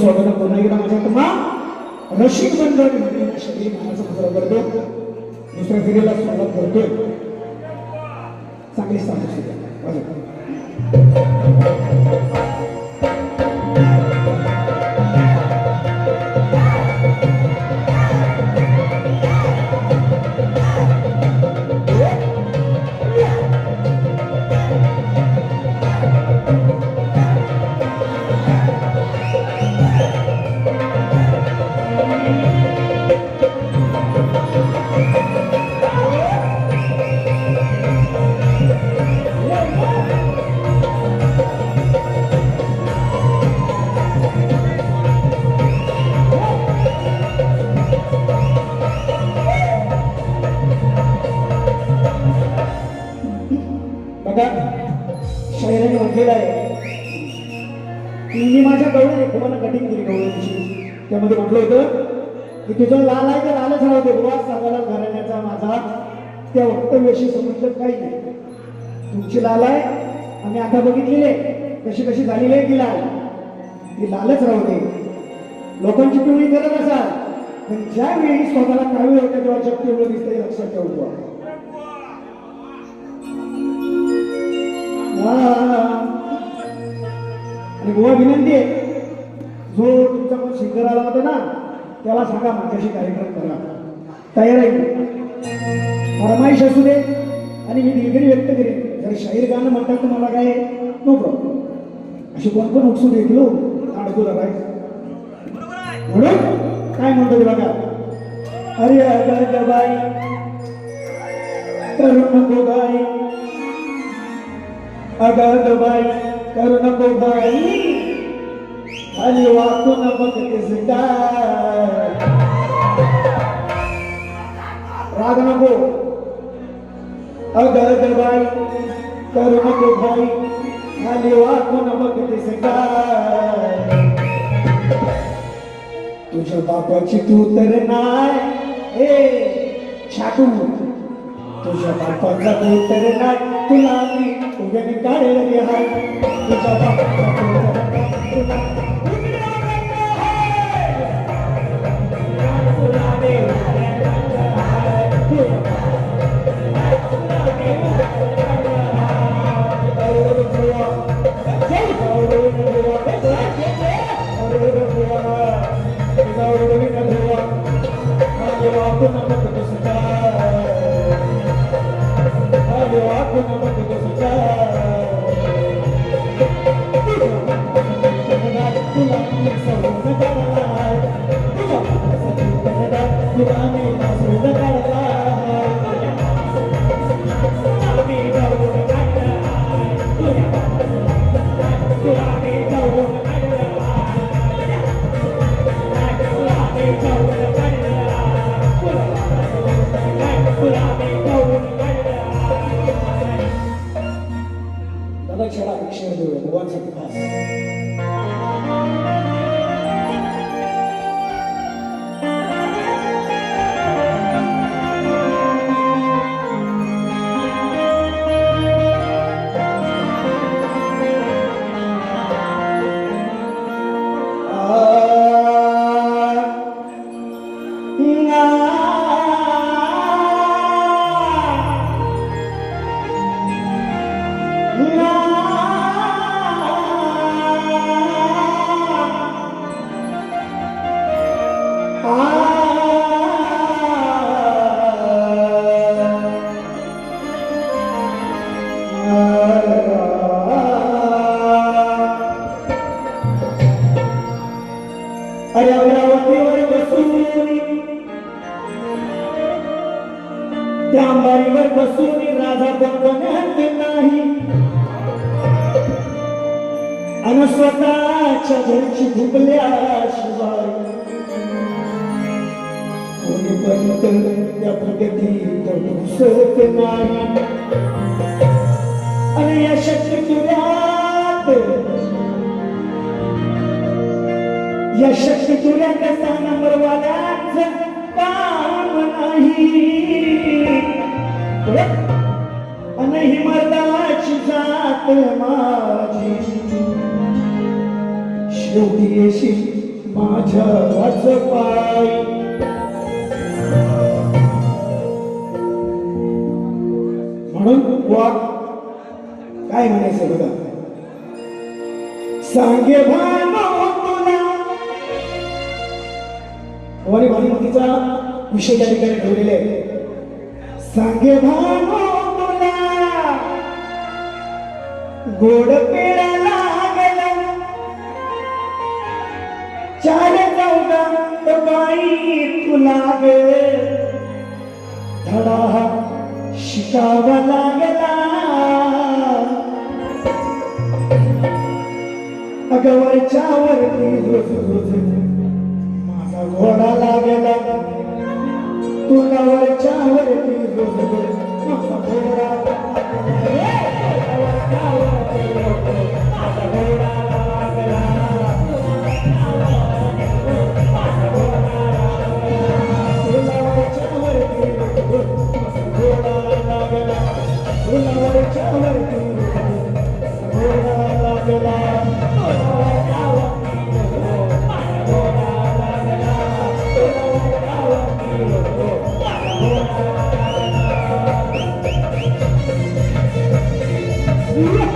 स्वागत पूर्णविरा माझ्या तुम्हा रशिक मंडळ करतो. दुसऱ्या फेरीला स्वागत करतोय चांगली स्थापना केलं आहे. मी माझ्या गवळ्याने तुम्हाला कटिंग केली गवळ्याची त्यामध्ये म्हटलं होतं की तुझं लाल आहे तर लालच राहते बुवा सांगायला घराण्याचा माझा. त्या वक्तव्याशी समजलं काही नाही. तुमची लाल आहे आम्ही आता बघितलेले कशी कशी झालेली आहे ती लाल. ती लालच राहू दे. लोकांची पिवळी करत असाल पण ज्या वेळी स्वतःला काळवी होते तेव्हा जग एवढं दिसतंय हे लक्षात ठेवू बुवा. विनंती आहे. जो तुमचा कोण सिंगर आला होता ना त्याला सांगा माझ्याशी कार्यक्रम करा. तयार आहे. फरमाईश असू दे आणि मी दिलगिरी व्यक्त करेन. जर शाहीर गाणं म्हणतात तर मला काय नो प्रॉब्लेम अशी कोण कोण उत्सुक येतील हो अडकूला काय म्हणून काय म्हणतो ते बघा? अरे अगर बाई. तरुण नको अगर अगं बाई. करू नको बाई खाली वाकून बघतेस काय राग नको अगं बाई करू नको बाई खाली वाकून बघतेस काय तुझ्या बापाची तू तर नाही ए छाटू तुझ्या बापाचा तू तर नाही तुला मी Thank you. outra ocupação. त्या अंबारीवर बसून राजा बनवण्यात नाही आणि स्वतःच्या घरची झुकल्याशिवाय कोणी पण त्या प्रगती तर घुसत नाही आणि या शक्ती तुऱ्यात या शक्ती तुऱ्या कसा नंबर वाल्याच काम नाही. आणि जात माझी. शेवटी येशील माझ्या पाय. म्हणून वा काय म्हणायचं बघा? सांगे भानो तुला वारी भानुमतीचा विषय त्या ठिकाणी ठेवलेले सांगे गोड पेडा लागला. चार चौदा बाई तुला ग. धडा शिकावा लागला. अगवरच्या वरती माझा घोडा लागला. वरती रोज Yeah.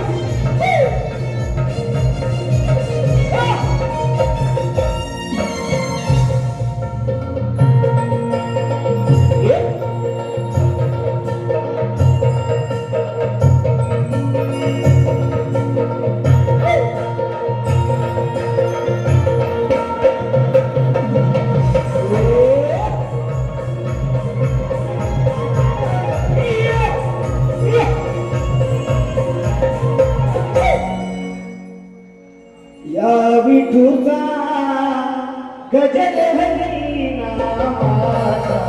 विठूचा गजर हरी नामाचा